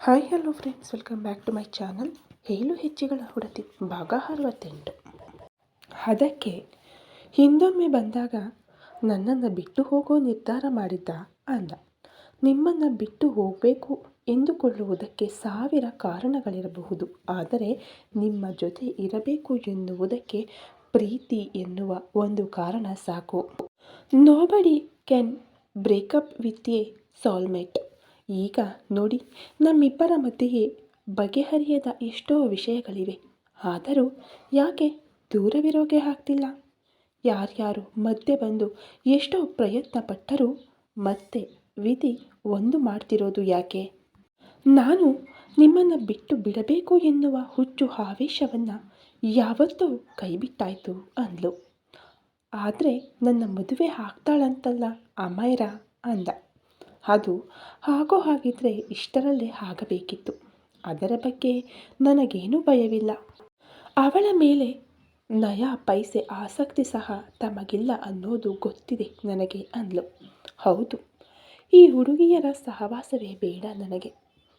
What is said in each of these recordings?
Hi hello friends welcome back to my channel ಏಳು ಹೆಜ್ಜೆಗಳ ಹುಡತಿ, ಭಾಗ ಅರವತ್ತೆಂಟು. ಅದಕ್ಕೆ ಹಿಂದೊಮ್ಮೆ ಬಂದಾಗ ನನ್ನನ್ನು ಬಿಟ್ಟು ಹೋಗೋ ನಿರ್ಧಾರ ಮಾಡಿದ್ದ ಅಂದ. ನಿಮ್ಮನ್ನು ಬಿಟ್ಟು ಹೋಗಬೇಕು ಎಂದುಕೊಳ್ಳುವುದಕ್ಕೆ ಸಾವಿರ ಕಾರಣಗಳಿರಬಹುದು. ಆದರೆ ನಿಮ್ಮ ಜೊತೆ ಇರಬೇಕು ಎನ್ನುವುದಕ್ಕೆ ಪ್ರೀತಿ ಎನ್ನುವ ಒಂದು ಕಾರಣ ಸಾಕು. Nobody can break up with a soulmate ಈಗ ನೋಡಿ, ನಮ್ಮಿಬ್ಬರ ಮಧ್ಯೆಯೇ ಬಗೆಹರಿಯದ ಎಷ್ಟೋ ವಿಷಯಗಳಿವೆ. ಆದರೂ ಯಾಕೆ ದೂರವಿರೋಕೆ ಆಗ್ತಿಲ್ಲ? ಯಾರ್ಯಾರು ಮಧ್ಯೆ ಬಂದು ಎಷ್ಟೋ ಪ್ರಯತ್ನ ಪಟ್ಟರೂ ಮತ್ತೆ ವಿಧಿ ಒಂದು ಮಾಡ್ತಿರೋದು ಯಾಕೆ? ನಾನು ನಿಮ್ಮನ್ನು ಬಿಟ್ಟು ಬಿಡಬೇಕು ಎನ್ನುವ ಹುಚ್ಚು ಆವೇಶವನ್ನು ಯಾವತ್ತೂ ಕೈಬಿಟ್ಟಾಯ್ತು ಅಂದ್ಲು. ಆದರೆ ನನ್ನ ಮದುವೆ ಆಗ್ತಾಳಂತಲ್ಲ ಅಮೈರ ಅಂದ. ಅದು ಹಾಗೋ ಹಾಗಿದ್ರೆ ಇಷ್ಟರಲ್ಲೇ ಆಗಬೇಕಿತ್ತು. ಅದರ ಬಗ್ಗೆ ನನಗೇನೂ ಭಯವಿಲ್ಲ. ಅವಳ ಮೇಲೆ ನಯ ಪೈಸೆ ಆಸಕ್ತಿ ಸಹ ತಮಗಿಲ್ಲ ಅನ್ನೋದು ಗೊತ್ತಿದೆ ನನಗೆ ಅಂದ್ಲು. ಹೌದು, ಈ ಹುಡುಗಿಯರ ಸಹವಾಸವೇ ಬೇಡ ನನಗೆ.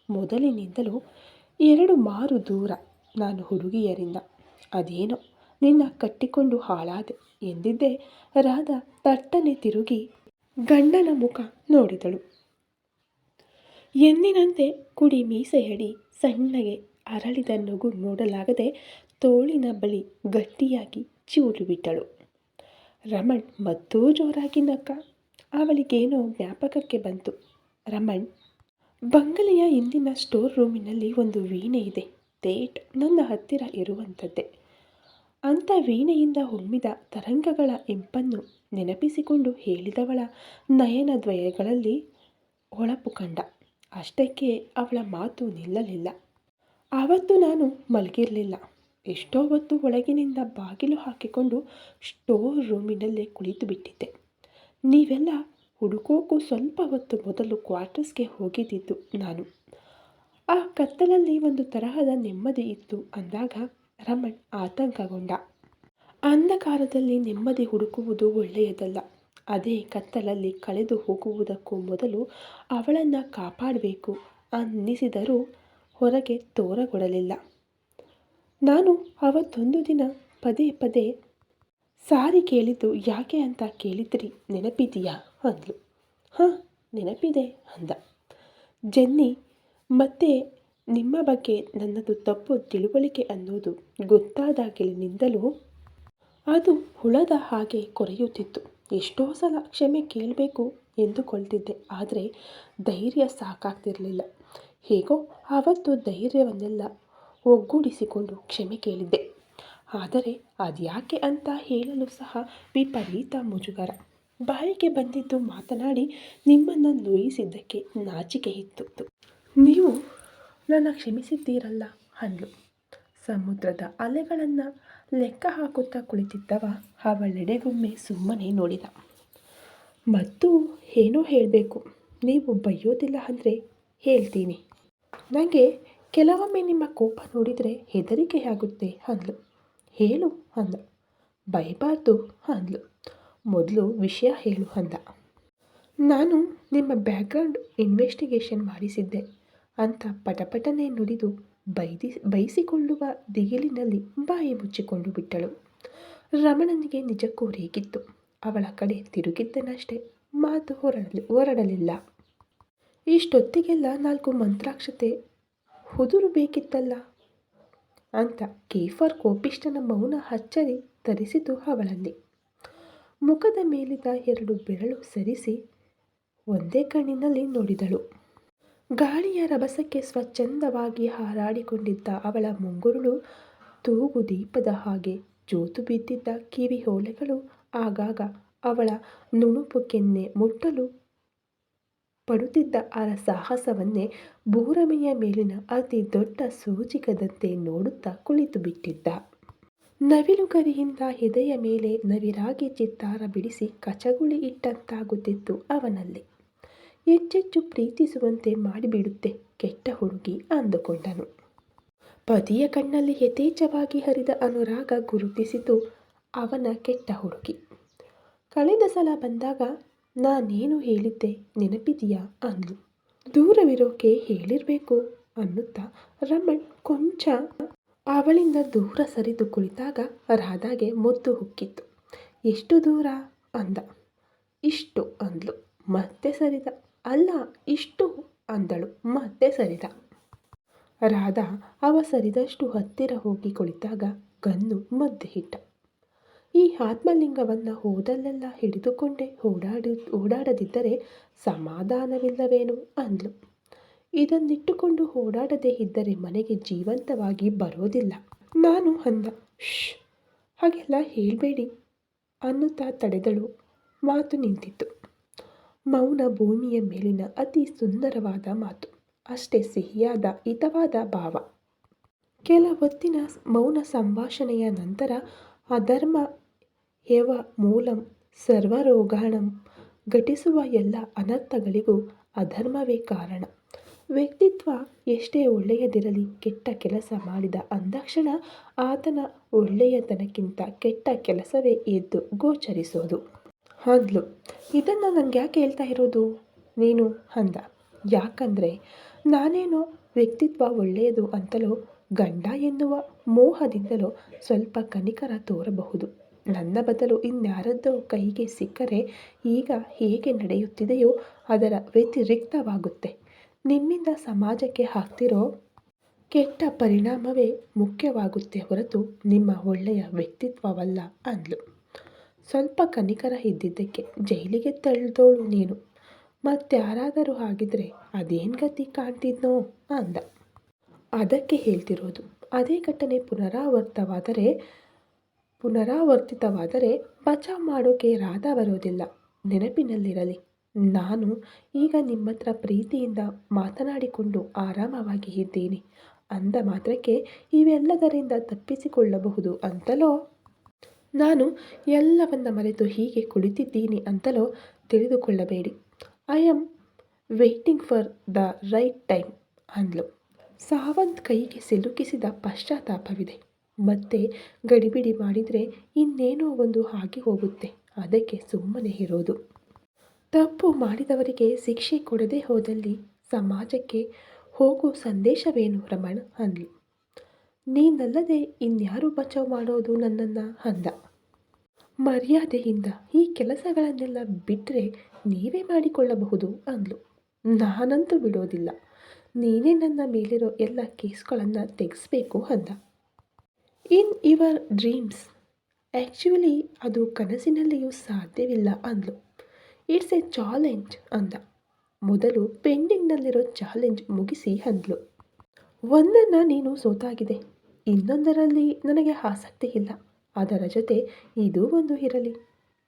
ಮೊದಲಿನಿಂದಲೂ ಎರಡು ಮಾರು ದೂರ ನಾನು ಹುಡುಗಿಯರಿಂದ. ಅದೇನೋ ನಿನ್ನ ಕಟ್ಟಿಕೊಂಡು ಹಾಳಾದೆ ಎಂದಿದ್ದೆ ರಾಧ ತಟ್ಟನೆ ತಿರುಗಿ ಗಂಡನ ಮುಖ ನೋಡಿದಳು. ಎಂದಿನಂತೆ ಕುಡಿ ಮೀಸೆಯಡಿ ಸಣ್ಣಗೆ ಅರಳಿದ ನಗು ನೋಡಲಾಗದೆ ತೋಳಿನ ಬಳಿ ಗಟ್ಟಿಯಾಗಿ ಚೂರು ಬಿಟ್ಟಳು. ರಮಣ್ ಮತ್ತೂ ಜೋರಾಗಿ ನಕ್ಕ. ಅವಳಿಗೇನೋ ಜ್ಞಾಪಕಕ್ಕೆ ಬಂತು. ರಮಣ್, ಬಂಗಲೆಯ ಇಂದಿನ ಸ್ಟೋರ್ ರೂಮಿನಲ್ಲಿ ಒಂದು ವೀಣೆ ಇದೆ. ತೇಟ್ ನನ್ನ ಹತ್ತಿರ ಇರುವಂಥದ್ದೇ ಅಂಥ ವೀಣೆಯಿಂದ ಹೊಮ್ಮಿದ ತರಂಗಗಳ ಇಂಪನ್ನು ನೆನಪಿಸಿಕೊಂಡು ಹೇಳಿದವಳ ನಯನದ್ವಯಗಳಲ್ಲಿ ಹೊಳಪು ಕಂಡ. ಅಷ್ಟಕ್ಕೆ ಅವಳ ಮಾತು ನಿಲ್ಲಲಿಲ್ಲ. ಆವತ್ತು ನಾನು ಮಲಗಿರಲಿಲ್ಲ. ಎಷ್ಟೋ ಹೊತ್ತು ಒಳಗಿನಿಂದ ಬಾಗಿಲು ಹಾಕಿಕೊಂಡು ಸ್ಟೋರ್ ರೂಮಿನಲ್ಲೇ ಕುಳಿತು ಬಿಟ್ಟಿದ್ದೆ. ನೀವೆಲ್ಲ ಹುಡುಕೋಕ್ಕೂ ಸ್ವಲ್ಪ ಹೊತ್ತು ಮೊದಲು ಕ್ವಾರ್ಟರ್ಸ್ಗೆ ಹೋಗಿದ್ದಿದ್ದು ನಾನು. ಆ ಕತ್ತಲಲ್ಲಿ ಒಂದು ತರಹದ ನೆಮ್ಮದಿ ಇತ್ತು ಅಂದಾಗ ರಮಣ್ ಆತಂಕಗೊಂಡ. ಅಂಧಕಾರದಲ್ಲಿ ನೆಮ್ಮದಿ ಹುಡುಕುವುದು ಒಳ್ಳೆಯದಲ್ಲ. ಅದೇ ಕತ್ತಲಲ್ಲಿ ಕಳೆದು ಹೋಗುವುದಕ್ಕೂ ಮೊದಲು ಅವಳನ್ನು ಕಾಪಾಡಬೇಕು ಅನ್ನಿಸಿದರೂ ಹೊರಗೆ ತೋರಗೊಡಲಿಲ್ಲ. ನಾನು ಅವತ್ತೊಂದು ದಿನ ಪದೇ ಪದೇ ಸಾರಿ ಕೇಳಿದ್ದು ಯಾಕೆ ಅಂತ ಕೇಳಿದ್ರಿ, ನೆನಪಿದೆಯಾ? ಅಂದ್ಲು. ಹಾಂ, ನೆನಪಿದೆ ಅಂದ. ಜೆನ್ನಿ, ಮತ್ತೆ ನಿಮ್ಮ ಬಗ್ಗೆ ನನ್ನದು ತಪ್ಪು ತಿಳುವಳಿಕೆ ಅನ್ನೋದು ಗೊತ್ತಾದಾಗಲಿನಿಂದಲೂ ಅದು ಹುಳದ ಹಾಗೆ ಕೊರೆಯುತ್ತಿತ್ತು. ಎಷ್ಟೋ ಸಲ ಕ್ಷಮೆ ಕೇಳಬೇಕು ಎಂದುಕೊಳ್ತಿದ್ದೆ, ಆದರೆ ಧೈರ್ಯ ಸಾಕಾಗ್ತಿರಲಿಲ್ಲ. ಹೇಗೋ ಆವತ್ತು ಧೈರ್ಯವನ್ನೆಲ್ಲ ಒಗ್ಗೂಡಿಸಿಕೊಂಡು ಕ್ಷಮೆ ಕೇಳಿದ್ದೆ. ಆದರೆ ಅದ್ಯಾಕೆ ಅಂತ ಹೇಳಲು ಸಹ ವಿಪರೀತ ಮುಜುಗರ. ಬಾಯಿಗೆ ಬಂದಿದ್ದು ಮಾತನಾಡಿ ನಿಮ್ಮನ್ನು ನೋಯಿಸಿದ್ದಕ್ಕೆ ನಾಚಿಕೆ ಇತ್ತು ನೀವು ನನ್ನ ಕ್ಷಮಿಸಿದ್ದೀರಲ್ಲ, ಅಂದ್ಲು. ಸಮುದ್ರದ ಅಲೆಗಳನ್ನು ಲೆಕ್ಕ ಹಾಕುತ್ತಾ ಕುಳಿತಿದ್ದವ. ಅವಳೆಡೆಗೊಮ್ಮೆ ಸುಮ್ಮನೆ ನೋಡಿದ. ಮತ್ತು ಏನೋ ಹೇಳಬೇಕು. ನೀವು ಬೈಯೋದಿಲ್ಲ ಅಂದರೆ ಹೇಳ್ತೀನಿ. ನನಗೆ ಕೆಲವೊಮ್ಮೆ ನಿಮ್ಮ ಕೋಪ ನೋಡಿದರೆ ಹೆದರಿಕೆಯಾಗುತ್ತೆ ಅಂದ್ಲು. ಹೇಳು ಅಂದ. ಬೈಬಾರ್ದು ಅಂದ್ಲು. ಮೊದಲು ವಿಷಯ ಹೇಳು ಅಂದ. ನಾನು ನಿಮ್ಮ ಬ್ಯಾಕ್ಗ್ರೌಂಡ್ ಇನ್ವೆಸ್ಟಿಗೇಷನ್ ಮಾಡಿಸಿದ್ದೆ ಅಂತ ಪಟಪಟನೆ ನುಡಿದು ಬೈದಿ, ಬೈಸಿಕೊಳ್ಳುವ ದಿಗಿಲಿನಲ್ಲಿ ಬಾಯಿ ಮುಚ್ಚಿಕೊಂಡು ಬಿಟ್ಟಳು. ರಮಣನಿಗೆ ನಿಜಕ್ಕೂ ರೇಗಿತ್ತು. ಅವಳ ಕಡೆ ತಿರುಗಿದ್ದನಷ್ಟೇ ಮಾತು ಹೊರಡಲಿ, ಹೊರಡಲಿಲ್ಲ. ಇಷ್ಟೊತ್ತಿಗೆಲ್ಲ ನಾಲ್ಕು ಮಂತ್ರಾಕ್ಷತೆ ಹುದುರು ಬೇಕಿತ್ತಲ್ಲ? ಅಂತ ಕೇಫರ್ ಕೋಪಿಷ್ಟನ ಮೌನ ಹಚ್ಚರಿ ತರಿಸಿತು ಅವಳಲ್ಲಿ. ಮುಖದ ಮೇಲಿದ್ದ ಎರಡು ಬೆರಳು ಸರಿಸಿ ಒಂದೇ ಕಣ್ಣಿನಲ್ಲಿ ನೋಡಿದಳು. ಗಾಳಿಯ ರಭಸಕ್ಕೆ ಸ್ವಚ್ಛಂದವಾಗಿ ಹಾರಾಡಿಕೊಂಡಿದ್ದ ಅವಳ ಮುಂಗುರುಳು ತೂಗು ದೀಪದ ಹಾಗೆ ಜೋತು ಬಿದ್ದಿದ್ದ ಕಿವಿ ಹೋಲೆಗಳು. ಆಗಾಗ ಅವಳ ನುಣುಪು ಕೆನ್ನೆ ಮುಟ್ಟಲು ಪಡುತ್ತಿದ್ದ ಆ ಸಾಹಸವನ್ನೇ ಭೂರಮೆಯ ಮೇಲಿನ ಅತಿ ದೊಡ್ಡ ಸೂಚಿಕದಂತೆ ನೋಡುತ್ತಾ ಕುಳಿತು ಬಿಟ್ಟಿದ್ದ. ನವಿಲುಗರಿಯಿಂದ ಹೆದೆಯ ಮೇಲೆ ನವಿರಾಗಿ ಚಿತ್ತಾರ ಬಿಡಿಸಿ ಕಚಗುಳಿ ಇಟ್ಟಂತಾಗುತ್ತಿತ್ತು ಅವನಲ್ಲಿ. ಹೆಚ್ಚೆಚ್ಚು ಪ್ರೀತಿಸುವಂತೆ ಮಾಡಿಬಿಡುತ್ತೆ ಕೆಟ್ಟ ಹುಡುಗಿ ಅಂದುಕೊಂಡನು. ಪತಿಯ ಕಣ್ಣಲ್ಲಿ ಯಥೇಚ್ಛವಾಗಿ ಹರಿದ ಅನುರಾಗ ಗುರುತಿಸಿತು ಅವನ ಕೆಟ್ಟ ಹುಡುಗಿ. ಕಳೆದ ಸಲ ಬಂದಾಗ, ನಾನೇನು ಹೇಳಿದ್ದೆ ನೆನಪಿದೆಯಾ ಅಂದು ದೂರವಿರೋಕೆ ಹೇಳಿರಬೇಕು ಅನ್ನುತ್ತಾ ರಮಣ್ ಕೊಂಚ ಅವಳಿಂದ ದೂರ ಸರಿದು ಕುಳಿತಾಗ ರಾಧಾಗೆ ಮುದ್ದು ಹುಕ್ಕಿತ್ತು. ಎಷ್ಟು ದೂರ? ಅಂದ. ಇಷ್ಟು, ಅಂದ್ಲು. ಮತ್ತೆ ಸರಿದ. ಅಲ್ಲ, ಇಷ್ಟು ಅಂದಳು. ಮತ್ತೆ ಸರಿದ. ರಾಧ ಅವ ಸರಿದಷ್ಟು ಹತ್ತಿರ ಹೋಗಿ ಕುಳಿತಾಗ ಗನ್ನು ಮದ್ದೆ ಹಿಟ್ಟ. ಈ ಆತ್ಮಲಿಂಗವನ್ನು ಹೋದಲ್ಲೆಲ್ಲ ಹಿಡಿದುಕೊಂಡೇ ಓಡಾಡಿ, ಓಡಾಡದಿದ್ದರೆ ಸಮಾಧಾನವಿಲ್ಲವೇನು ಅಂದ್ಲು. ಇದನ್ನಿಟ್ಟುಕೊಂಡು ಓಡಾಡದೇ ಇದ್ದರೆ ಮನೆಗೆ ಜೀವಂತವಾಗಿ ಬರೋದಿಲ್ಲ. ನಾನು ಅಂದ ಶ್ ಹಾಗೆಲ್ಲ ಹೇಳಬೇಡಿ ಅನ್ನುತ್ತಾ ತಡೆದಳು. ಮಾತು ನಿಂತಿತ್ತು. ಮೌನ ಭೂಮಿಯ ಮೇಲಿನ ಅತಿ ಸುಂದರವಾದ ಮಾತು. ಅಷ್ಟೇ ಸಿಹಿಯಾದ, ಹಿತವಾದ ಭಾವ. ಕೆಲ ಹೊತ್ತಿನ ಮೌನ ಸಂಭಾಷಣೆಯ ನಂತರ ಅಧರ್ಮ ಯವ ಮೂಲಂ ಸರ್ವರೋಗಾಣಂ ಘಟಿಸುವ ಎಲ್ಲ ಅನರ್ಥಗಳಿಗೂ ಅಧರ್ಮವೇ ಕಾರಣ. ವ್ಯಕ್ತಿತ್ವ ಎಷ್ಟೇ ಒಳ್ಳೆಯದಿರಲಿ, ಕೆಟ್ಟ ಕೆಲಸ ಮಾಡಿದ ಅಂದಕ್ಷಣ ಆತನ ಒಳ್ಳೆಯತನಕ್ಕಿಂತ ಕೆಟ್ಟ ಕೆಲಸವೇ ಎದ್ದು ಗೋಚರಿಸೋದು. ಅಂದ್ಲು ಇದನ್ನು ನನಗೆ ಯಾಕೆ ಹೇಳ್ತಾ ಇರೋದು? ನೀನು ಅಂದ. ಯಾಕಂದರೆ ನಾನೇನೋ ವ್ಯಕ್ತಿತ್ವ ಒಳ್ಳೆಯದು ಅಂತಲೋ, ಗಂಡ ಎನ್ನುವ ಮೋಹದಿಂದಲೋ ಸ್ವಲ್ಪ ಕನಿಕರ ತೋರಬಹುದು. ನನ್ನ ಬದಲು ಇನ್ಯಾರದ್ದೋ ಕೈಗೆ ಸಿಕ್ಕರೆ ಈಗ ಹೇಗೆ ನಡೆಯುತ್ತಿದೆಯೋ ಅದರ ವ್ಯತಿರಿಕ್ತವಾಗುತ್ತೆ. ನಿಮ್ಮಿಂದ ಸಮಾಜಕ್ಕೆ ಹಾಕ್ತಿರೋ ಕೆಟ್ಟ ಪರಿಣಾಮವೇ ಮುಖ್ಯವಾಗುತ್ತೆ ಹೊರತು ನಿಮ್ಮ ಒಳ್ಳೆಯ ವ್ಯಕ್ತಿತ್ವವಲ್ಲ ಅಂದ್ಲು. ಸ್ವಲ್ಪ ಕನಿಕರ ಇದ್ದಿದ್ದಕ್ಕೆ ಜೈಲಿಗೆ ತಳ್ಳಿದೋಳು ನೀನು. ಮತ್ತಾರಾದರೂ ಆಗಿದ್ರೆ ಅದೇನು ಗತಿ ಕಾಣ್ತಿದ್ನೋ ಅಂದ. ಅದಕ್ಕೆ ಹೇಳ್ತಿರೋದು, ಅದೇ ಘಟನೆ ಪುನರಾವರ್ತವಾದರೆ, ಪುನರಾವರ್ತಿತವಾದರೆ ಬಚಾವ್ ಮಾಡೋಕೆ ರಾಧ ಬರೋದಿಲ್ಲ. ನೆನಪಿನಲ್ಲಿರಲಿ, ನಾನು ಈಗ ನಿಮ್ಮ ಹತ್ರ ಪ್ರೀತಿಯಿಂದ ಮಾತನಾಡಿಕೊಂಡು ಆರಾಮವಾಗಿ ಇದ್ದೀನಿ. ಅಂದ ಮಾತ್ರಕ್ಕೆ ಇವೆಲ್ಲದರಿಂದ ತಪ್ಪಿಸಿಕೊಳ್ಳಬಹುದು ಅಂತಲೋ ನಾನು ಎಲ್ಲವನ್ನ ಮರೆತು ಹೀಗೆ ಕುಳಿತಿದ್ದೀನಿ ಅಂತಲೋ ತಿಳಿದುಕೊಳ್ಳಬೇಡಿ. I am waiting for the right time ಅಂದ್ಲು. ಸಾವಂತ್ ಕೈಗೆ ಸಿಲುಕಿಸಿದ ಪಶ್ಚಾತ್ತಾಪವಿದೆ. ಮತ್ತೆ ಗಡಿಬಿಡಿ ಮಾಡಿದರೆ ಇನ್ನೇನೋ ಒಂದು ಹಾಗೆ ಹೋಗುತ್ತೆ. ಅದಕ್ಕೆ ಸುಮ್ಮನೆ ಇರೋದು. ತಪ್ಪು ಮಾಡಿದವರಿಗೆ ಶಿಕ್ಷೆ ಕೊಡದೆ ಹೋದಲ್ಲಿ ಸಮಾಜಕ್ಕೆ ಹೋಗೋ ಸಂದೇಶವೇನು ರಮಣ್ ಅಂದ್ಲು. ನೀನಲ್ಲದೆ ಇನ್ಯಾರು ಬಚಾವ್ ಮಾಡೋದು ನನ್ನನ್ನು ಅಂದ. ಮರ್ಯಾದೆಯಿಂದ ಈ ಕೆಲಸಗಳನ್ನೆಲ್ಲ ಬಿಟ್ಟರೆ ನೀವೇ ಮಾಡಿಕೊಳ್ಳಬಹುದು ಅಂದ್ಲು. ನಾನಂತೂ ಬಿಡೋದಿಲ್ಲ. ನೀನೇ ನನ್ನ ಮೇಲಿರೋ ಎಲ್ಲ ಕೇಸ್ಗಳನ್ನು ತೆಗೆಸ್ಬೇಕು ಅಂದ. In your dreams. ಆ್ಯಕ್ಚುಲಿ ಅದು ಕನಸಿನಲ್ಲಿಯೂ ಸಾಧ್ಯವಿಲ್ಲ ಅಂದ್ಲು. ಇಟ್ಸ್ ಎ ಚಾಲೆಂಜ್ ಅಂದ. ಮೊದಲು ಪೆಂಡಿಂಗ್ನಲ್ಲಿರೋ ಚಾಲೆಂಜ್ ಮುಗಿಸಿ ಅಂದ್ಲು. ಒಂದನ್ನು ನೀನು ಸೋತಾಗಿದೆ, ಇನ್ನೊಂದರಲ್ಲಿ ನನಗೆ ಆಸಕ್ತಿ ಇಲ್ಲ. ಅದರ ಜೊತೆ ಇದೂ ಒಂದು ಇರಲಿ.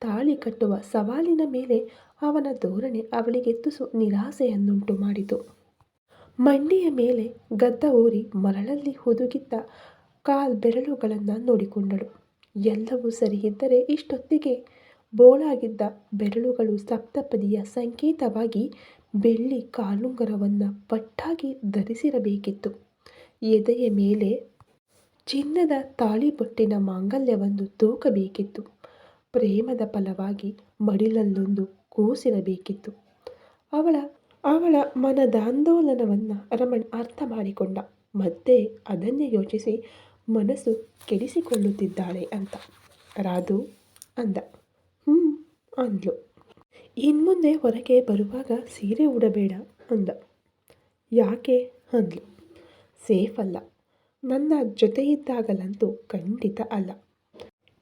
ತಾಳಿ ಕಟ್ಟುವ ಸವಾಲಿನ ಮೇಲೆ ಅವನ ಧೋರಣೆ ಅವಳಿಗೆ ತುಸು ನಿರಾಸೆಯನ್ನುಂಟು ಮಾಡಿತು. ಮಂಡಿಯ ಮೇಲೆ ಗದ್ದ ಊರಿ ಮರಳಲ್ಲಿ ಹುದುಗಿದ್ದ ಕಾಲ್ ಬೆರಳುಗಳನ್ನು ನೋಡಿಕೊಂಡಳು. ಎಲ್ಲವೂ ಸರಿಯಿದ್ದರೆ ಇಷ್ಟೊತ್ತಿಗೆ ಬೋಳಾಗಿದ್ದ ಬೆರಳುಗಳು ಸಪ್ತಪದಿಯ ಸಂಕೇತವಾಗಿ ಬೆಳ್ಳಿ ಕಾಲುಂಗರವನ್ನು ಪಟ್ಟಾಗಿ ಧರಿಸಿರಬೇಕಿತ್ತು. ಎದೆಯ ಮೇಲೆ ಚಿನ್ನದ ತಾಳಿಬೊಟ್ಟಿನ ಮಾಂಗಲ್ಯವನ್ನು ತೂಕಬೇಕಿತ್ತು. ಪ್ರೇಮದ ಫಲವಾಗಿ ಮಡಿಲಲ್ಲೊಂದು ಕೂಸಿರಬೇಕಿತ್ತು. ಅವಳ ಅವಳ ಮನದಾಂದೋಲನವನ್ನು ರಮಣ್ ಅರ್ಥ ಮಾಡಿಕೊಂಡ. ಮತ್ತೆ ಅದನ್ನೇ ಯೋಚಿಸಿ ಮನಸ್ಸು ಕೆಡಿಸಿಕೊಳ್ಳುತ್ತಿದ್ದಾಳೆ ಅಂತ. ರಾಧು ಅಂದ. ಹ್ಞೂ ಅಂದ್ಲು. ಇನ್ಮುಂದೆ ಹೊರಗೆ ಬರುವಾಗ ಸೀರೆ ಉಡಬೇಡ ಅಂದ. ಯಾಕೆ, ಅಂದ್ಲು. ಸೇಫ್ ಅಲ್ಲ. ನನ್ನ ಜೊತೆಯಿದ್ದಾಗಲಂತೂ ಖಂಡಿತ ಅಲ್ಲ.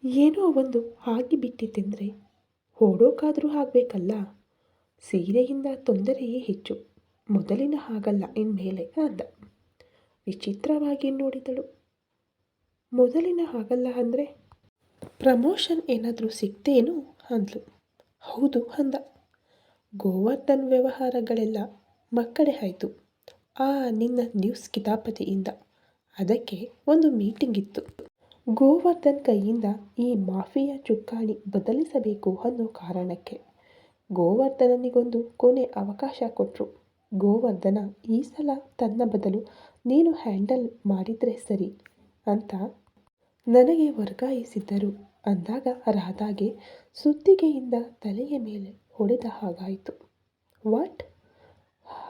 ಏನೋ ಒಂದು ಆಗಿಬಿಟ್ಟಿತೆಂದರೆ ಓಡೋಕಾದರೂ ಆಗಬೇಕಲ್ಲ. ಸೀರೆಯಿಂದ ತೊಂದರೆಯೇ ಹೆಚ್ಚು. ಮೊದಲಿನ ಹಾಗಲ್ಲ ಇನ್ಮೇಲೆ ಅಂದ ವಿಚಿತ್ರವಾಗಿ ನೋಡಿದಳು. ಮೊದಲಿನ ಹಾಗಲ್ಲ ಅಂದರೆ? ಪ್ರಮೋಷನ್ ಏನಾದರೂ ಸಿಗ್ತೇನು ಅಂದ್ಲು. ಹೌದು ಅಂದ. ಗೋವರ್ಧನ್ ವ್ಯವಹಾರಗಳೆಲ್ಲ ಮಕ್ಕಳೇ ಆಯಿತು. ಆ, ನಿನ್ನ ನ್ಯೂಸ್ ಕಿತಾಪತಿಯಿಂದ ಅದಕ್ಕೆ ಒಂದು ಮೀಟಿಂಗ್ ಇತ್ತು. ಗೋವರ್ಧನ್ ಕೈಯಿಂದ ಈ ಮಾಫಿಯಾ ಚುಕ್ಕಾಣಿ ಬದಲಿಸಬೇಕು ಅನ್ನೋ ಕಾರಣಕ್ಕೆ. ಗೋವರ್ಧನನಿಗೊಂದು ಕೊನೆ ಅವಕಾಶ ಕೊಟ್ಟರು ಗೋವರ್ಧನ, ಈ ಸಲ ತನ್ನ ಬದಲು ನೀನು ಹ್ಯಾಂಡಲ್ ಮಾಡಿದರೆ ಸರಿ ಅಂತ ನನಗೆ ವರ್ಗಾಯಿಸಿದ್ದರು ಅಂದಾಗ ರಾಧಾಗೆ ಸುತ್ತಿಗೆಯಿಂದ ತಲೆಯ ಮೇಲೆ ಹೊಡೆದ ಹಾಗಾಯಿತು. ವಾಟ್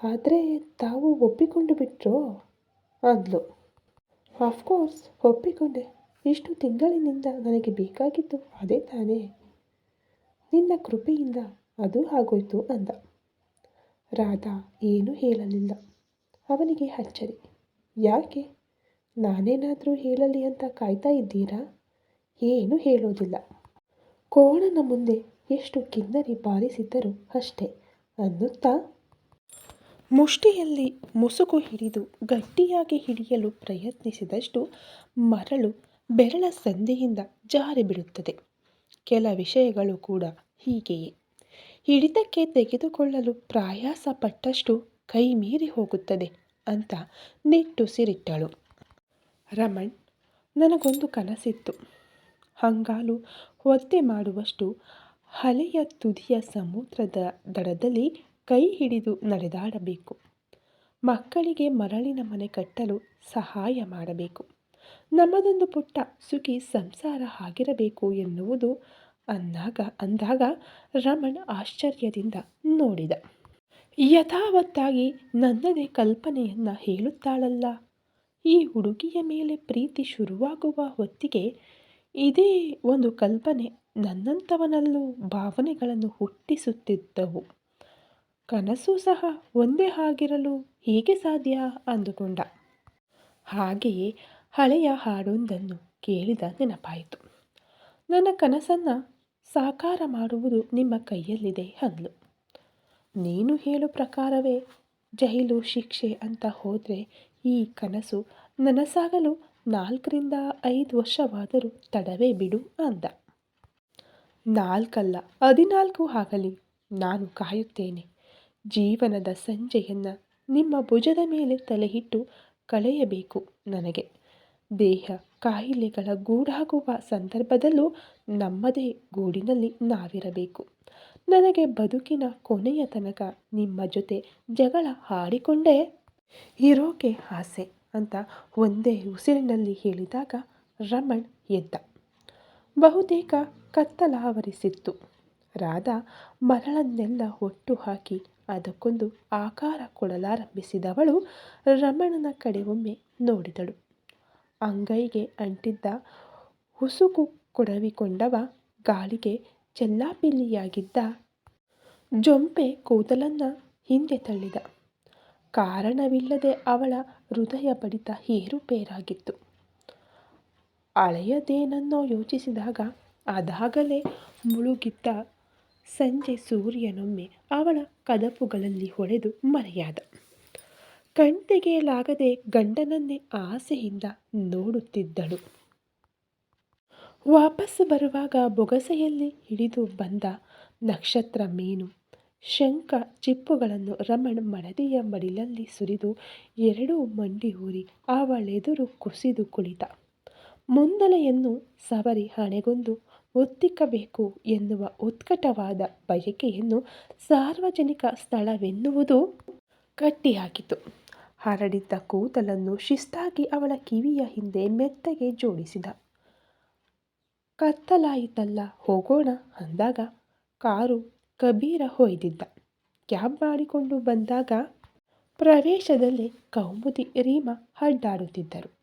ಆದರೆ ತಾವು ಒಪ್ಪಿಕೊಂಡು ಬಿಟ್ಟರು ಅಂದ್ಲು. ಆಫ್ಕೋರ್ಸ್ ಒಪ್ಪಿಕೊಂಡೆ. ಇಷ್ಟು ತಿಂಗಳಿನಿಂದ ನನಗೆ ಬೇಕಾಗಿದ್ದು ಅದೇ ತಾನೇ. ನಿನ್ನ ಕೃಪೆಯಿಂದ ಅದು ಆಗೋಯ್ತು ಅಂದ. ರಾಧಾ ಏನೂ ಹೇಳಲಿಲ್ಲ. ಅವನಿಗೆ ಅಚ್ಚರಿ. ಯಾಕೆ? ನಾನೇನಾದರೂ ಹೇಳಲಿ ಅಂತ ಕಾಯ್ತಾ ಇದ್ದೀರಾ? ಏನೂ ಹೇಳೋದಿಲ್ಲ. ಕೋಣನ ಮುಂದೆ ಎಷ್ಟು ಕಿನ್ನರಿ ಬಾರಿಸಿದ್ದರೂ ಅಷ್ಟೇ ಅನ್ನುತ್ತಾ ಮುಷ್ಟಿಯಲ್ಲಿ ಮುಸುಕು ಹಿಡಿದು ಗಟ್ಟಿಯಾಗಿ ಹಿಡಿಯಲು ಪ್ರಯತ್ನಿಸಿದಷ್ಟು ಮರಳು ಬೆರಳ ಸಂದಿಯಿಂದ ಜಾರಿ ಬಿಡುತ್ತದೆ. ಕೆಲ ವಿಷಯಗಳು ಕೂಡ ಹೀಗೆಯೇ. ಹಿಡಿತಕ್ಕೆ ತೆಗೆದುಕೊಳ್ಳಲು ಪ್ರಯಾಸ ಪಟ್ಟಷ್ಟು ಕೈ ಮೀರಿ ಹೋಗುತ್ತದೆ ಅಂತ ನಿಟ್ಟುಸಿರಿಟ್ಟಳು ರಮಣ್, ನನಗೊಂದು ಕನಸಿತ್ತು. ಹಂಗಾಲು ಒದ್ದೆ ಮಾಡುವಷ್ಟು ಹಳೆಯ ತುದಿಯ ಸಮುದ್ರದ ದಡದಲ್ಲಿ ಕೈ ಹಿಡಿದು ನಡೆದಾಡಬೇಕು. ಮಕ್ಕಳಿಗೆ ಮರಳಿನ ಮನೆ ಕಟ್ಟಲು ಸಹಾಯ ಮಾಡಬೇಕು. ನಮ್ಮದೊಂದು ಪುಟ್ಟ ಸುಖಿ ಸಂಸಾರ ಆಗಿರಬೇಕು ಎನ್ನುವುದು ಅಂದಾಗ ಅಂದಾಗ ರಮಣ್ ಆಶ್ಚರ್ಯದಿಂದ ನೋಡಿದ. ಯಥಾವತ್ತಾಗಿ ನನ್ನದೇ ಕಲ್ಪನೆಯನ್ನ ಹೇಳುತ್ತಾಳಲ್ಲ. ಈ ಹುಡುಗಿಯ ಮೇಲೆ ಪ್ರೀತಿ ಶುರುವಾಗುವ ಹೊತ್ತಿಗೆ ಇದೇ ಒಂದು ಕಲ್ಪನೆ ನನ್ನಂಥವನಲ್ಲೂ ಭಾವನೆಗಳನ್ನು ಹುಟ್ಟಿಸುತ್ತಿದ್ದವು. ಕನಸು ಸಹ ಒಂದೇ ಆಗಿರಲು ಹೇಗೆ ಸಾಧ್ಯ? ಅಂದುಕೊಂಡ. ಹಾಗೆಯೇ ಹಳೆಯ ಹಾಡೊಂದನ್ನು ಕೇಳಿದ ನೆನಪಾಯಿತು. ನನ್ನ ಕನಸನ್ನು ಸಾಕಾರ ಮಾಡುವುದು ನಿಮ್ಮ ಕೈಯಲ್ಲಿದೆ ಅಂದ್ಲು. ನೀನು ಹೇಳೋ ಪ್ರಕಾರವೇ, ಜೈಲು ಶಿಕ್ಷೆ ಅಂತ ಹೋದರೆ ಈ ಕನಸು ನನಸಾಗಲು ನಾಲ್ಕರಿಂದ ಐದು ವರ್ಷವಾದರೂ ತಡವೇ ಬಿಡು ಅಂದ. ನಾಲ್ಕಲ್ಲ, ಹದಿನಾಲ್ಕು ಆಗಲಿ, ನಾನು ಕಾಯುತ್ತೇನೆ. ಜೀವನದ ಸಂಜೆಯನ್ನು ನಿಮ್ಮ ಭುಜದ ಮೇಲೆ ತಲೆಹಿಟ್ಟು ಕಳೆಯಬೇಕು ನನಗೆ. ದೇಹ ಕಾಯಿಲೆಗಳ ಗೂಡಾಗುವ ಸಂದರ್ಭದಲ್ಲೂ ನಮ್ಮದೇ ಗೂಡಿನಲ್ಲಿ ನಾವಿರಬೇಕು. ನನಗೆ ಬದುಕಿನ ಕೊನೆಯ ತನಕ ನಿಮ್ಮ ಜೊತೆ ಜಗಳ ಹಾಡಿಕೊಂಡೇ ಇರೋಕೆ ಆಸೆ ಅಂತ ಒಂದೇ ಉಸಿರಿನಲ್ಲಿ ಹೇಳಿದಾಗ ರಮಣ್ ಎದ್ದ. ಬಹುತೇಕ ಕತ್ತಲಾವರಿಸಿತ್ತು. ರಾಧಾ ಮರಳನ್ನೆಲ್ಲ ಒಟ್ಟು ಹಾಕಿ ಅದಕ್ಕೊಂದು ಆಕಾರ ಕೊಡಲಾರಂಭಿಸಿದವಳು ರಮಣನ ಕಡೆ ಒಮ್ಮೆ ನೋಡಿದಳು. ಅಂಗೈಗೆ ಅಂಟಿದ್ದ ಹುಸುಕು ಕೊಡವಿಕೊಂಡವ ಗಾಳಿಗೆ ಚೆಲ್ಲಾಪಿಲ್ಲಿಯಾಗಿದ್ದ ಜೊಂಪೆ ಕೂದಲನ್ನು ಹಿಂದೆ ತಳ್ಳಿದ. ಕಾರಣವಿಲ್ಲದೆ ಅವಳ ಹೃದಯ ಬಡಿತ ಏರುಪೇರಾಗಿತ್ತು. ಹಳೆಯದೇನನ್ನೋ ಯೋಚಿಸಿದಾಗ ಅದಾಗಲೇ ಮುಳುಗಿದ್ದ ಸಂಜೆ ಸೂರ್ಯನೊಮ್ಮೆ ಅವಳ ಕದಪುಗಳಲ್ಲಿ ಹೊಳೆದು ಮರೆಯಾದ. ಕಣ್ತೆಗೆಯಲಾಗದೆ ಗಂಡನನ್ನೇ ಆಸೆಯಿಂದ ನೋಡುತ್ತಿದ್ದಳು. ವಾಪಸ್ಸು ಬರುವಾಗ ಬೊಗಸೆಯಲ್ಲಿ ಹಿಡಿದು ಬಂದ ನಕ್ಷತ್ರ ಮೀನು, ಶಂಖ ಚಿಪ್ಪುಗಳನ್ನು ರಮಣ್ ಮಡದಿಯ ಮಡಿಲಲ್ಲಿ ಸುರಿದು ಎರಡೂ ಮಂಡಿ ಊರಿ ಅವಳೆದುರು ಕುಸಿದು ಕುಳಿತ. ಮುಂದಲೆಯನ್ನು ಸವರಿ ಹಣೆಗೊಂದು ಒತ್ತಿಕ್ಕಬೇಕು ಎನ್ನುವ ಉತ್ಕಟವಾದ ಬಯಕೆಯನ್ನು ಸಾರ್ವಜನಿಕ ಸ್ಥಳವೆನ್ನುವುದು ಕಟ್ಟಿಹಾಕಿತು ಹರಡಿದ್ದ ಕೂದಲನ್ನು ಶಿಸ್ತಾಗಿ ಅವಳ ಕಿವಿಯ ಹಿಂದೆ ಮೆತ್ತಗೆ ಜೋಡಿಸಿದ. ಕತ್ತಲಾಯಿತಲ್ಲ, ಹೋಗೋಣ ಅಂದಾಗ ಕಾರು ಕಬೀರ ಹೊಯ್ದಿದ್ದ. ಕ್ಯಾಬ್ ಮಾಡಿಕೊಂಡು ಬಂದಾಗ ಪ್ರವೇಶದಲ್ಲಿ ಕೌಮುದಿ, ರೀಮಾ ಅಡ್ಡಾಡುತ್ತಿದ್ದರು.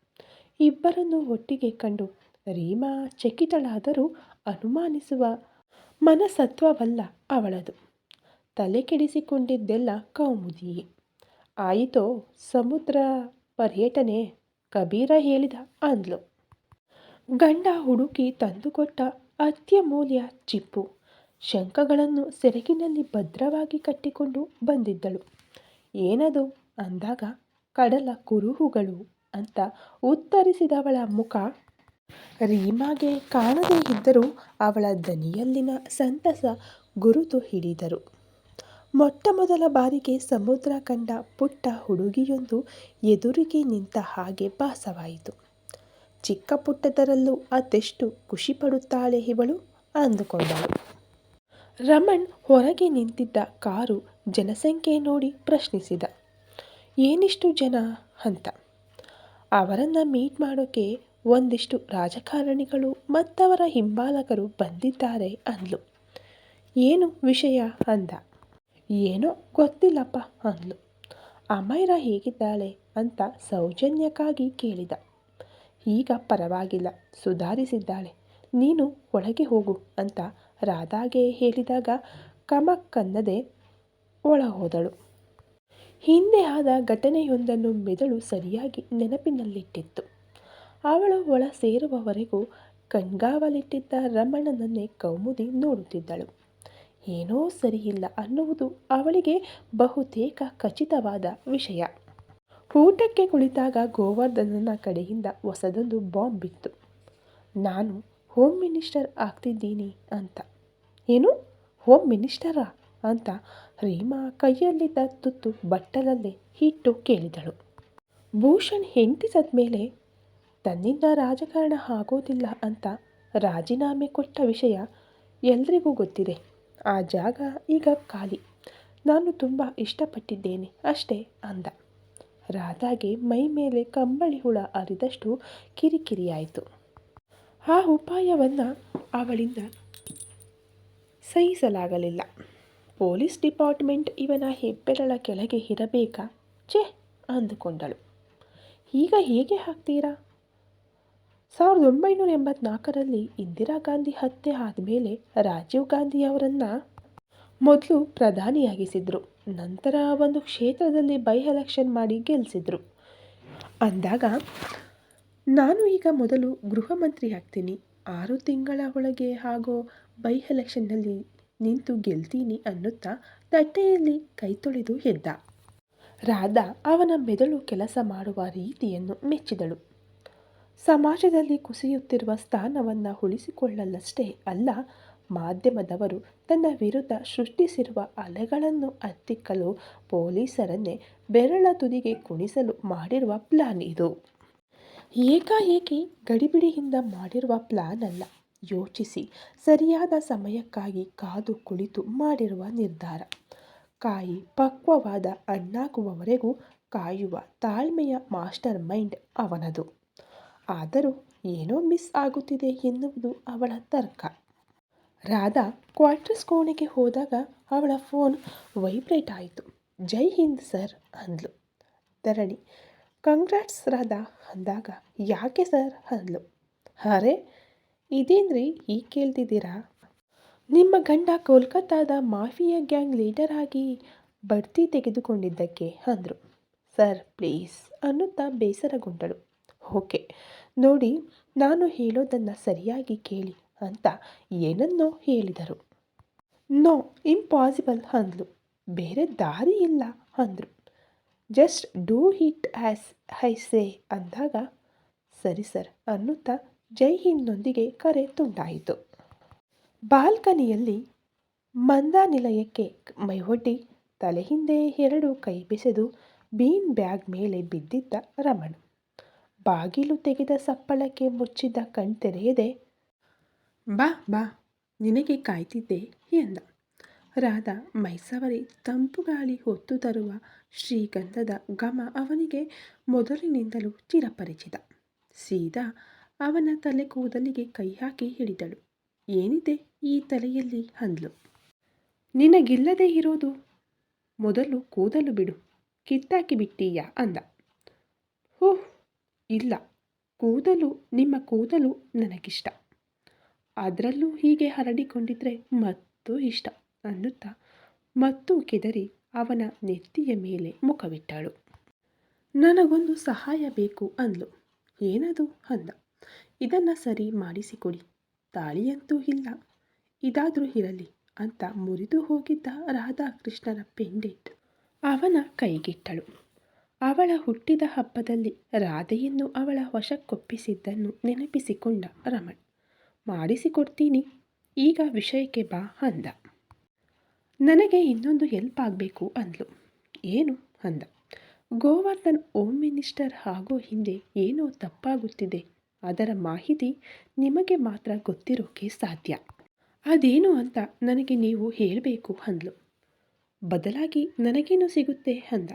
ಇಬ್ಬರನ್ನು ಒಟ್ಟಿಗೆ ಕಂಡು, ರೀಮಾ, ಚಕಿತಳಾದರೂ ಅನುಮಾನಿಸುವ ಮನಸತ್ವವಲ್ಲ ಅವಳದು. ತಲೆ ಕೆಡಿಸಿಕೊಂಡಿದ್ದೆಲ್ಲ ಕೌಮುದಿಯೇ. ಆಯಿತೋ, ಸಮುದ್ರ ಪರ್ಯಟನೆ, ಕಬೀರ ಹೇಳಿದ ಅಂದ್ಲು. ಗಂಡ ಹುಡುಕಿ ತಂದುಕೊಟ್ಟ ಅತ್ಯಮೂಲ್ಯ ಚಿಪ್ಪು ಶಂಖಗಳನ್ನು ಸೆರಗಿನಲ್ಲಿ ಭದ್ರವಾಗಿ ಕಟ್ಟಿಕೊಂಡು ಬಂದಿದ್ದಳು. ಏನದು? ಅಂದಾಗ, ಕಡಲ ಕುರುಹುಗಳು ಅಂತ ಉತ್ತರಿಸಿದವಳ ಮುಖ ರೀಮಾಗೆ ಕಾಣದೇ ಇದ್ದರೂ ಅವಳ ದನಿಯಲ್ಲಿನ ಸಂತಸ ಗುರುತು ಹಿಡಿದರು. ಮೊಟ್ಟ ಮೊದಲ ಬಾರಿಗೆ ಸಮುದ್ರ ಕಂಡ ಪುಟ್ಟ ಹುಡುಗಿಯೊಂದು ಎದುರಿಗೆ ನಿಂತ ಹಾಗೆ ಭಾಸವಾಯಿತು. ಚಿಕ್ಕ ಪುಟ್ಟದರಲ್ಲೂ ಅದೆಷ್ಟು ಖುಷಿಪಡುತ್ತಾಳೆ ಇವಳು ಅಂದುಕೊಂಡಳು. ರಮಣ್ ಹೊರಗೆ ನಿಂತಿದ್ದ ಕಾರು ಜನಸಂಖ್ಯೆ ನೋಡಿ ಪ್ರಶ್ನಿಸಿದ, ಏನಿಷ್ಟು ಜನ ಅಂತ. ಅವರನ್ನು ಮೀಟ್ ಮಾಡೋಕೆ ಒಂದಿಷ್ಟು ರಾಜಕಾರಣಿಗಳು ಮತ್ತವರ ಹಿಂಬಾಲಕರು ಬಂದಿದ್ದಾರೆ ಅಂದ್ಲು. ಏನು ವಿಷಯ ಅಂದ? ಏನೋ ಗೊತ್ತಿಲ್ಲಪ್ಪ ಅಂದ್ಲು. ಅಮೈರಾ ಹೇಗಿದ್ದಾಳೆ ಅಂತ ಸೌಜನ್ಯಕ್ಕಾಗಿ ಕೇಳಿದ. ಈಗ ಪರವಾಗಿಲ್ಲ, ಸುಧಾರಿಸಿದ್ದಾಳೆ. ನೀನು ಒಳಗೆ ಹೋಗು ಅಂತ ರಾಧಾಗೆ ಹೇಳಿದಾಗ ಕಮಕ್ಕನ್ನದೆ ಒಳ ಹೋದಳು ಹಿಂದೆ ಆದ ಘಟನೆಯೊಂದನ್ನು ಮೆದುಳು ಸರಿಯಾಗಿ ನೆನಪಿನಲ್ಲಿಟ್ಟಿತ್ತು. ಅವಳು ಒಳ ಸೇರುವವರೆಗೂ ಕಣ್ಗಾವಲಿಟ್ಟಿದ್ದ ರಮಣನನ್ನೇ ಕೌಮುದಿ ನೋಡುತ್ತಿದ್ದಳು. ಏನೋ ಸರಿಯಿಲ್ಲ ಅನ್ನುವುದು ಅವಳಿಗೆ ಬಹುತೇಕ ಖಚಿತವಾದ ವಿಷಯ. ಊಟಕ್ಕೆ ಕುಳಿತಾಗ ಗೋವರ್ಧನನ ಕಡೆಯಿಂದ ಹೊಸದೊಂದು ಬಾಂಬ್ ಬಿತ್ತು ನಾನು ಹೋಮ್ ಮಿನಿಸ್ಟರ್ ಆಗ್ತಿದ್ದೀನಿ ಅಂತ. ಏನು? ಹೋಮ್ ಮಿನಿಸ್ಟರಾ? ಅಂತ ರೀಮಾ ಕೈಯಲ್ಲಿದ್ದ ತುತ್ತು ಬಟ್ಟಲಲ್ಲೇ ಹಿಟ್ಟು ಕೇಳಿದಳು. ಭೂಷಣ್ ಹೆಂಡತಿ ಮೇಲೆ ತನ್ನಿಂದ ರಾಜಕಾರಣ ಆಗೋದಿಲ್ಲ ಅಂತ ರಾಜೀನಾಮೆ ಕೊಟ್ಟ ವಿಷಯ ಎಲ್ರಿಗೂ ಗೊತ್ತಿದೆ. ಆ ಜಾಗ ಈಗ ಖಾಲಿ. ನಾನು ತುಂಬ ಇಷ್ಟಪಟ್ಟಿದ್ದೇನೆ ಅಷ್ಟೇ ಅಂದ. ರಾಧಾಗೆ ಮೈ ಮೇಲೆ ಕಂಬಳಿ ಹುಳ ಅರಿದಷ್ಟು ಕಿರಿಕಿರಿಯಾಯಿತು. ಆ ಉಪಾಯವನ್ನು ಅವಳಿಂದ ಸಹಿಸಲಾಗಲಿಲ್ಲ. ಪೊಲೀಸ್ ಡಿಪಾರ್ಟ್ಮೆಂಟ್ ಇವನ ಹೆಬ್ಬೆರಳ ಕೆಳಗೆ ಇರಬೇಕಾ? ಛೇ! ಅಂದುಕೊಂಡಳು. ಈಗ ಹೇಗೆ ಹಾಕ್ತೀರಾ? ಸಾವಿರದ ಒಂಬೈನೂರ ಎಂಬತ್ನಾಲ್ಕರಲ್ಲಿ ಇಂದಿರಾ ಗಾಂಧಿ ಹತ್ಯೆ ಆದಮೇಲೆ ರಾಜೀವ್ ಗಾಂಧಿಯವರನ್ನು ಮೊದಲು ಪ್ರಧಾನಿಯಾಗಿಸಿದರು. ನಂತರ ಒಂದು ಕ್ಷೇತ್ರದಲ್ಲಿ ಬೈ ಎಲೆಕ್ಷನ್ ಮಾಡಿ ಗೆಲ್ಲಿಸಿದ್ರು ಅಂದಾಗ ನಾನು ಈಗ ಮೊದಲು ಗೃಹ ಮಂತ್ರಿ ಆಗ್ತೀನಿ. ಆರು ತಿಂಗಳ ಒಳಗೆ ಹಾಗೂ ಬೈ ಎಲೆಕ್ಷನ್ನಲ್ಲಿ ನಿಂತು ಗೆಲ್ತೀನಿ ಅನ್ನುತ್ತಾ ತಟ್ಟೆಯಲ್ಲಿ ಕೈ ತೊಳೆದು ಎದ್ದ. ರಾಧಾ ಅವನ ಮೆದುಳು ಕೆಲಸ ಮಾಡುವ ರೀತಿಯನ್ನು ಮೆಚ್ಚಿದಳು. ಸಮಾಜದಲ್ಲಿ ಕುಸಿಯುತ್ತಿರುವ ಸ್ಥಾನವನ್ನು ಉಳಿಸಿಕೊಳ್ಳಲಷ್ಟೇ ಅಲ್ಲ, ಮಾಧ್ಯಮದವರು ತನ್ನ ವಿರುದ್ಧ ಸೃಷ್ಟಿಸಿರುವ ಅಲೆಗಳನ್ನು ಅತ್ತಿಕ್ಕಲು ಪೊಲೀಸರನ್ನೇ ಬೆರಳ ತುದಿಗೆ ಕುಣಿಸಲು ಮಾಡಿರುವ ಪ್ಲಾನ್ ಇದು. ಏಕಾಏಕಿ ಗಡಿಬಿಡಿಯಿಂದ ಮಾಡಿರುವ ಪ್ಲಾನ್ ಅಲ್ಲ. ಯೋಚಿಸಿ, ಸರಿಯಾದ ಸಮಯಕ್ಕಾಗಿ ಕಾದು ಕುಳಿತು ಮಾಡಿರುವ ನಿರ್ಧಾರ. ಕಾಯಿ ಪಕ್ವವಾದ ಹಣ್ಣಾಗುವವರೆಗೂ ಕಾಯುವ ತಾಳ್ಮೆಯ ಮಾಸ್ಟರ್ ಮೈಂಡ್ ಅವನದು. ಆದರೂ ಏನೋ ಮಿಸ್ ಆಗುತ್ತಿದೆ ಎನ್ನುವುದು ಅವಳ ತರ್ಕ. ರಾಧಾ ಕ್ವಾರ್ಟರ್ಸ್ ಕೋಣೆಗೆ ಹೋದಾಗ ಅವಳ ಫೋನ್ ವೈಬ್ರೇಟ್ ಆಯಿತು. ಜೈ ಹಿಂದ್ ಸರ್ ಅಂದ್ಲು. ಧರಣಿ ಕಂಗ್ರಾಟ್ಸ್ ರಾಧಾ ಅಂದಾಗ, ಯಾಕೆ ಸರ್ ಅಂದ್ಲು. ಅರೆ, ಇದೇನ್ರಿ ಈಗ ಕೇಳ್ತಿದ್ದೀರಾ? ನಿಮ್ಮ ಗಂಡ ಕೋಲ್ಕತ್ತಾದ ಮಾಫಿಯಾ ಗ್ಯಾಂಗ್ ಲೀಡರ್ ಆಗಿ ಬಡ್ತಿ ತೆಗೆದುಕೊಂಡಿದ್ದಕ್ಕೆ ಅಂದರು. ಸರ್, ಪ್ಲೀಸ್ ಅನ್ನುತ್ತಾ ಬೇಸರಗೊಂಡಳು. ಓಕೆ ನೋಡಿ, ನಾನು ಹೇಳೋದನ್ನು ಸರಿಯಾಗಿ ಕೇಳಿ ಅಂತ ಏನನ್ನೋ ಹೇಳಿದರು. ನೋ ಇಂಪಾಸಿಬಲ್ ಅಂದ್ಲು. ಬೇರೆ ದಾರಿ ಇಲ್ಲ ಅಂದರು. Just do it as I say ಅಂದಾಗ, ಸರಿ ಸರ್ ಅನ್ನುತ್ತಾ ಜೈ ಹಿಂದ್ನೊಂದಿಗೆ ಕರೆ ತುಂಡಾಯಿತು. ಬಾಲ್ಕನಿಯಲ್ಲಿ ಮಂದ ನಿಲಯಕ್ಕೆ ಮೈಹೊಡ್ಡಿ ತಲೆ ಹಿಂದೆ ಎರಡು ಕೈ ಬೆಸೆದು ಬೀನ್ ಬ್ಯಾಗ್ ಮೇಲೆ ಬಿದ್ದಿದ್ದ ರಮಣ. ಬಾಗಿಲು ತೆಗೆದ ಸಪ್ಪಳಕ್ಕೆ ಮುಚ್ಚಿದ ಕಣ್ತೆರೆಯದೆ ಬಾ ಬಾ, ನಿನಗೆ ಕಾಯ್ತಿದ್ದೆ ಎಂದ. ರಾಧಾ ಮೈಸವರಿ ತಂಪು ಗಾಳಿ ಹೊತ್ತು ತರುವ ಶ್ರೀಗಂಧದ ಗಮ ಅವನಿಗೆ ಮೊದಲಿನಿಂದಲೂ ಚಿರಪರಿಚಿತ. ಸೀದಾ ಅವನ ತಲೆ ಕೂದಲಿಗೆ ಕೈ ಹಾಕಿ ಹಿಡಿದಳು. ಏನಿದೆ ಈ ತಲೆಯಲ್ಲಿ? ಅಂದ್ಲು. ನಿನಗಿಲ್ಲದೆ ಇರೋದು? ಮೊದಲು ಕೂದಲು ಬಿಡು ಕಿತ್ತಾಕಿ ಬಿಟ್ಟೀಯಾ ಅಂದ. ಓಹ್ ಇಲ್ಲ. ಕೂದಲು, ನಿಮ್ಮ ಕೂದಲು ನನಗಿಷ್ಟ. ಅದರಲ್ಲೂ ಹೀಗೆ ಹರಡಿಕೊಂಡಿದ್ರೆ ಮತ್ತೂ ಇಷ್ಟ ಅನ್ನುತ್ತಾ ಮತ್ತು ಕೆದರಿ ಅವನ ನೆತ್ತಿಯ ಮೇಲೆ ಮುಖವಿಟ್ಟಳು. ನನಗೊಂದು ಸಹಾಯ ಬೇಕು ಅಂದ್ಲು. ಏನದು ಅಂದ. ಇದನ್ನು ಸರಿ ಮಾಡಿಸಿಕೊಡಿ. ತಾಳಿಯಂತೂ ಇಲ್ಲ. ಇದಾದರೂ ಇರಲಿ ಅಂತ ಮುರಿದು ಹೋಗಿದ್ದ ರಾಧಾಕೃಷ್ಣನ ಪೆಂಡೆಟ್ ಅವನ ಕೈಗಿಟ್ಟಳು. ಅವಳ ಹುಟ್ಟಿದ ಹಬ್ಬದಲ್ಲಿ ರಾಧೆಯನ್ನು ಅವಳ ವಶಕ್ಕೊಪ್ಪಿಸಿದ್ದನ್ನು ನೆನಪಿಸಿಕೊಂಡ ರಮಣ್, ಮಾಡಿಸಿಕೊಡ್ತೀನಿ, ಈಗ ವಿಷಯಕ್ಕೆ ಬಾ ಅಂದ. ನನಗೆ ಇನ್ನೊಂದು ಹೆಲ್ಪ್ ಆಗಬೇಕು ಅಂದ್ಲು. ಏನು? ಅಂದ. ಗೋವರ್ಧನ್ ಹೋಮ್ ಮಿನಿಸ್ಟರ್ ಹಾಗೂ ಹಿಂದೆ ಏನೋ ತಪ್ಪಾಗುತ್ತಿದೆ. ಅದರ ಮಾಹಿತಿ ನಿಮಗೆ ಮಾತ್ರ ಗೊತ್ತಿರೋಕೆ ಸಾಧ್ಯ. ಅದೇನು ಅಂತ ನನಗೆ ನೀವು ಹೇಳಬೇಕು ಅಂದ್ಲು. ಬದಲಾಗಿ ನನಗೇನು ಸಿಗುತ್ತೆ? ಅಂದ.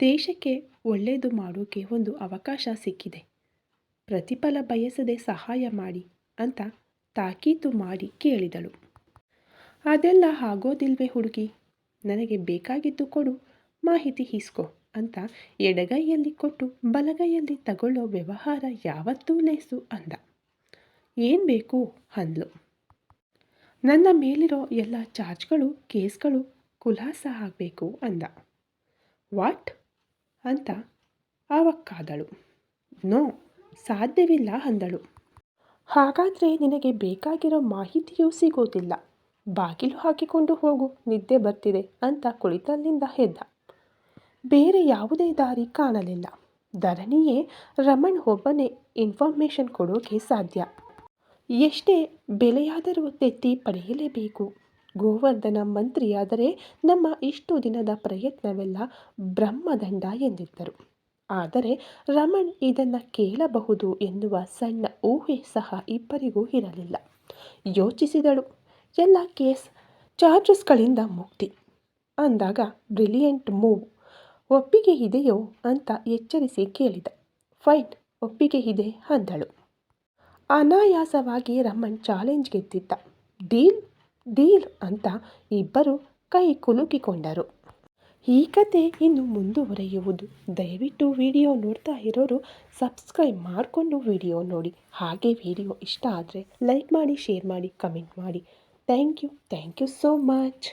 ದೇಶಕ್ಕೆ ಒಳ್ಳೆಯದು ಮಾಡೋಕ್ಕೆ ಒಂದು ಅವಕಾಶ ಸಿಕ್ಕಿದೆ. ಪ್ರತಿಫಲ ಬಯಸದೆ ಸಹಾಯ ಮಾಡಿ ಅಂತ ತಾಕೀತು ಮಾಡಿ ಕೇಳಿದಳು. ಅದೆಲ್ಲ ಆಗೋದಿಲ್ವೇ ಹುಡುಗಿ? ನನಗೆ ಬೇಕಾಗಿದ್ದು ಕೊಡು, ಮಾಹಿತಿ ಹೀಸ್ಕೊ ಅಂತ ಎಡಗೈಯಲ್ಲಿ ಕೊಟ್ಟು ಬಲಗೈಯಲ್ಲಿ ತಗೊಳ್ಳೋ ವ್ಯವಹಾರ ಯಾವತ್ತೂ ಲೇಸು ಅಂದ. ಏನು ಬೇಕು? ಅಂದ್ಲು. ನನ್ನ ಮೇಲಿರೋ ಎಲ್ಲ ಚಾರ್ಜ್ಗಳು, ಕೇಸ್ಗಳು ಖುಲಾಸ ಆಗಬೇಕು ಅಂದ. ವಾಟ್? ಅಂತ ಆವಕ್ಕಾದಳು ನೋ, ಸಾಧ್ಯವಿಲ್ಲ ಅಂದಳು. ಹಾಗಾದರೆ ನಿನಗೆ ಬೇಕಾಗಿರೋ ಮಾಹಿತಿಯೂ ಸಿಗೋದಿಲ್ಲ. ಬಾಗಿಲು ಹಾಕಿಕೊಂಡು ಹೋಗು, ನಿದ್ದೆ ಬರ್ತಿದೆ ಅಂತ ಕುಳಿತಲ್ಲಿಂದ ಹೆದ್ದ ಬೇರೆ ಯಾವುದೇ ದಾರಿ ಕಾಣಲಿಲ್ಲ. ಧರಣಿಯೇ, ರಮಣ್ ಒಬ್ಬನೇ ಇನ್ಫಾರ್ಮೇಷನ್ ಕೊಡೋಕೆ ಸಾಧ್ಯ. ಎಷ್ಟೇ ಬೆಲೆಯಾದರೂ ತೆತ್ತಿ ಪಡೆಯಲೇಬೇಕು. ಗೋವರ್ಧನ ಮಂತ್ರಿಯಾದರೆ ನಮ್ಮ ಇಷ್ಟು ದಿನದ ಪ್ರಯತ್ನವೆಲ್ಲ ಬ್ರಹ್ಮದಂಡ ಎಂದಿದ್ದರು. ಆದರೆ ರಮಣ್ ಇದನ್ನು ಕೇಳಬಹುದು ಎನ್ನುವ ಸಣ್ಣ ಊಹೆ ಸಹ ಇಬ್ಬರಿಗೂ ಇರಲಿಲ್ಲ. ಯೋಚಿಸಿದಳು, ಎಲ್ಲ ಕೇಸ್ ಚಾರ್ಜಸ್ಗಳಿಂದ ಮುಕ್ತಿ. ಅಂದಾಗ ಬ್ರಿಲಿಯಂಟ್ ಮೂವ್, ಒಪ್ಪಿಗೆ ಇದೆಯೋ ಅಂತ ಎಚ್ಚರಿಸಿ ಕೇಳಿದ. ಫೈನ್, ಒಪ್ಪಿಗೆ ಇದೆ ಅಂದಳು. ಅನಾಯಾಸವಾಗಿ ರಮಣ್ ಚಾಲೆಂಜ್ ಗೆದ್ದಿದ್ದ ಡೀಲ್? ಡೀಲ್ ಅಂತ ಇಬ್ಬರು ಕೈ ಕುಲುಕಿಕೊಂಡರು. ಈ ಕತೆ ಇನ್ನು ಮುಂದುವರೆಯುವುದು. ದಯವಿಟ್ಟು ವಿಡಿಯೋ ನೋಡ್ತಾ ಇರೋರು ಸಬ್ಸ್ಕ್ರೈಬ್ ಮಾಡಿಕೊಂಡು ವಿಡಿಯೋ ನೋಡಿ. ಹಾಗೆ ವಿಡಿಯೋ ಇಷ್ಟ ಆದರೆ ಲೈಕ್ ಮಾಡಿ, ಶೇರ್ ಮಾಡಿ, ಕಮೆಂಟ್ ಮಾಡಿ. Thank you. Thank you so much.